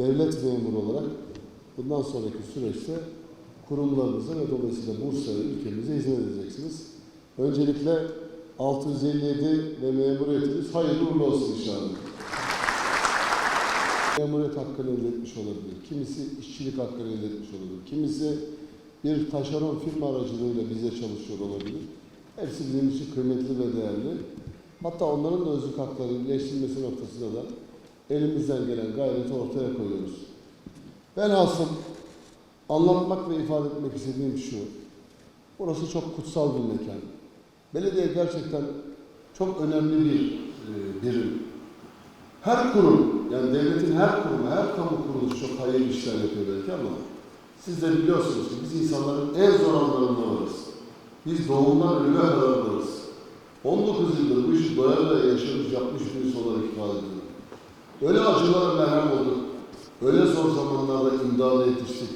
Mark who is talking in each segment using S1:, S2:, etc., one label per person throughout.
S1: devlet memuru olarak bundan sonraki süreçte kurumlarınıza ve dolayısıyla Bursa'ya, ülkemize hizmet edeceksiniz. Öncelikle 657 ve memuriyetiniz hayırlı uğurlu olsun inşallah. Memuriyet hakkını elde etmiş olabilir. Kimisi işçilik hakkını elde etmiş olabilir. Kimisi bir taşeron firma aracılığıyla bize çalışıyor olabilir. Hepsi bizim için kıymetli ve değerli. Hatta onların da özlük hakları iyileştirilmesi noktasında da elimizden gelen gayreti ortaya koyuyoruz. Velhasıl anlatmak ve ifade etmek istediğim şu. Burası çok kutsal bir mekan. Belediye gerçekten çok önemli bir e, birim. Her kurum, yani devletin her kurumu, her kamu kuruluşu çok hayırlı işler yapıyor belki ama siz de biliyorsunuz ki biz insanların en zor anlarında varız. Biz doğumdan ölüme kadar varız. 19 yıldır bu işi doya doya yaşamış, yapmış birisi olarak ifade ediyorum. Öyle acılara merhem olduk. Öyle zor zamanlarda imdada yetiştik.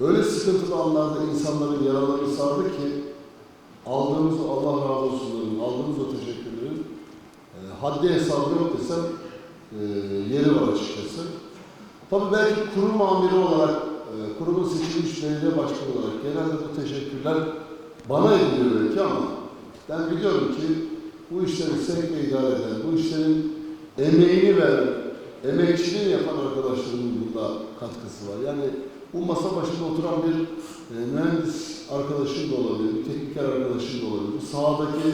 S1: Öyle sıkıntılı anlarda insanların yaralarını sardı ki aldığımız Allah razı olsun, aldığımız o teşekkürlerin e, haddi hesabı yok desem e, yeri var açıkçası. Tabii belki kurum amiri olarak, e, kurumun seçilmiş belediye başkanı olarak genelde bu teşekkürler bana ediliyor belki ama ben biliyorum ki bu işleri sevkle idare eden, bu işlerin emeğini veren, emekçiliği yapan arkadaşlarımın burada katkısı var. Yani bu masa başında oturan bir e, mühendis arkadaşım da olabilir, bir tekniker arkadaşım da olabilir, sahadaki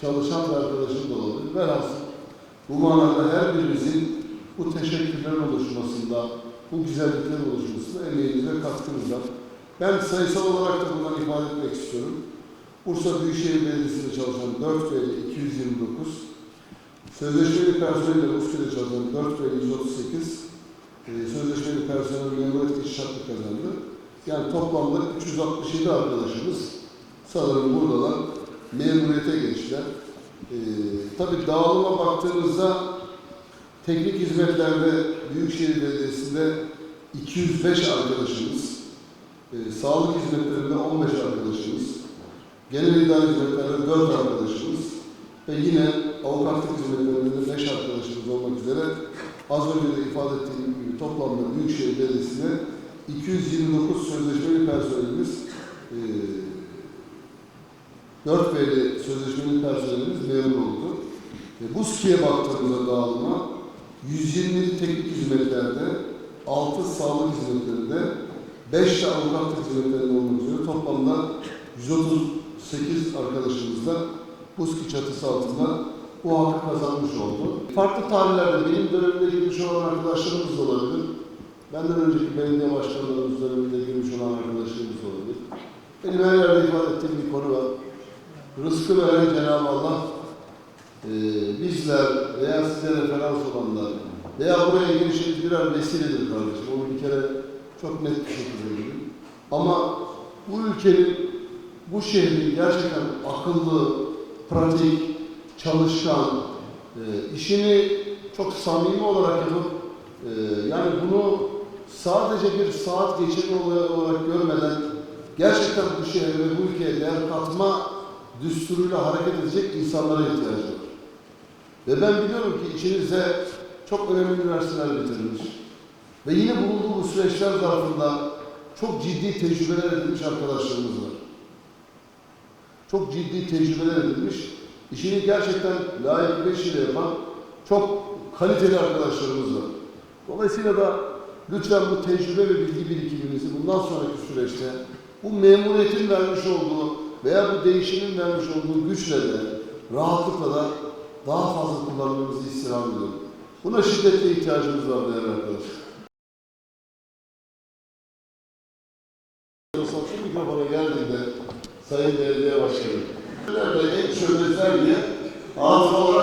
S1: çalışan bir arkadaşım da olabilir. Velhasıl bu manada her birimizin bu teşekkürlerin oluşmasında, bu güzelliklerin oluşmasında emeğiniz ve. Ben sayısal olarak da bundan ifade etmek istiyorum. Bursa Büyükşehir Belediyesi'nde çalışan 4 ve 229, sözleşmeli personelle Üsküdar'da çalışan 4 ve 138, e, sözleşmeli personel memuriyet geçiş hakkı kazandı. Yani toplamda 367 arkadaşımız sanırım buradalar memuriyete geçtiler. Ee, tabii dağılıma baktığımızda teknik hizmetlerde Büyükşehir Belediyesi'nde 205 arkadaşımız, e, sağlık hizmetlerinde 15 arkadaşımız, genel idare hizmetlerde 4 arkadaşımız ve yine avukatlık hizmetlerinde 5 arkadaşımız olmak üzere az önce de ifade ettiğim gibi toplamda Büyükşehir Belediyesi'ne 229 sözleşmeli personelimiz e, 4 B'li sözleşmeli personelimiz memur oldu. E, BUSKİ'ye baktığımızda dağılıma 120 teknik hizmetlerde, 6 sağlık hizmetlerinde, 5 de avukatlık hizmetlerinde olmak üzere toplamda 138 arkadaşımız da BUSKİ çatısı altında bu hakkı kazanmış oldu. Farklı tarihlerde benim dönemimde girmiş olan arkadaşlarımız da olabilir. Benden önceki belediye başkanlarımız döneminde girmiş olan arkadaşlarımız da olabilir. Benim her yerde ifade ettiğim bir konu var. Rızkı veren Cenab-ı Allah e, bizler veya size referans olanlar veya buraya girişimiz birer vesiledir kardeşim. Onu bir kere çok net bir şekilde bilin. Ama bu ülkenin, bu şehrin gerçekten akıllı, pratik, çalışkan, e, işini çok samimi olarak yapıp e, yani bunu sadece bir saat geçirme olarak görmeden gerçekten bu şehre ve bu ülkeye değer katma düsturuyla hareket edecek insanlara ihtiyacı var. Ve ben biliyorum ki içinizde çok önemli üniversiteler bitirmiş ve yine bulunduğu bu süreçler zarfında çok ciddi tecrübeler edinmiş arkadaşlarımız var. Çok ciddi tecrübeler edinmiş, işini gerçekten layık bir şeyle yapan çok kaliteli arkadaşlarımız var. Dolayısıyla da lütfen bu tecrübe ve bilgi birikiminizi bundan sonraki süreçte bu memuriyetin vermiş olduğu veya bu değişimin vermiş olduğu güçle de rahatlıkla da daha fazla kullanmamızı istirham ediyorum. Buna şiddetle ihtiyacımız var değerli arkadaşlar. Şu mikrofona geldiğinde Sayın Belediye Başkanı, nerede? En şöhretler diye hatıra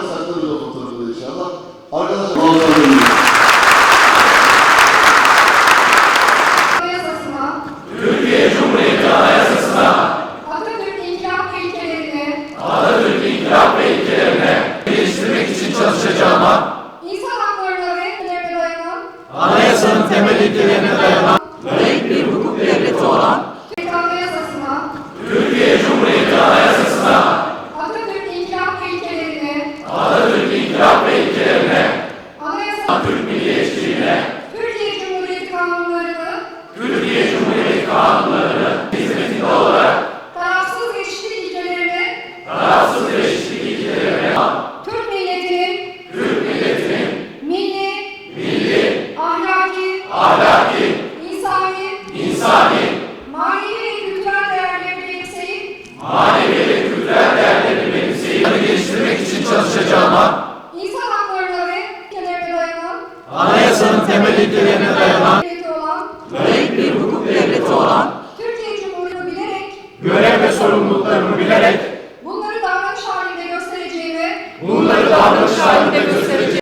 S2: bir hukuk devleti olan Türkiye
S3: Cumhuriyeti'ni bilerek
S2: görev ve sorumluluklarımı bilerek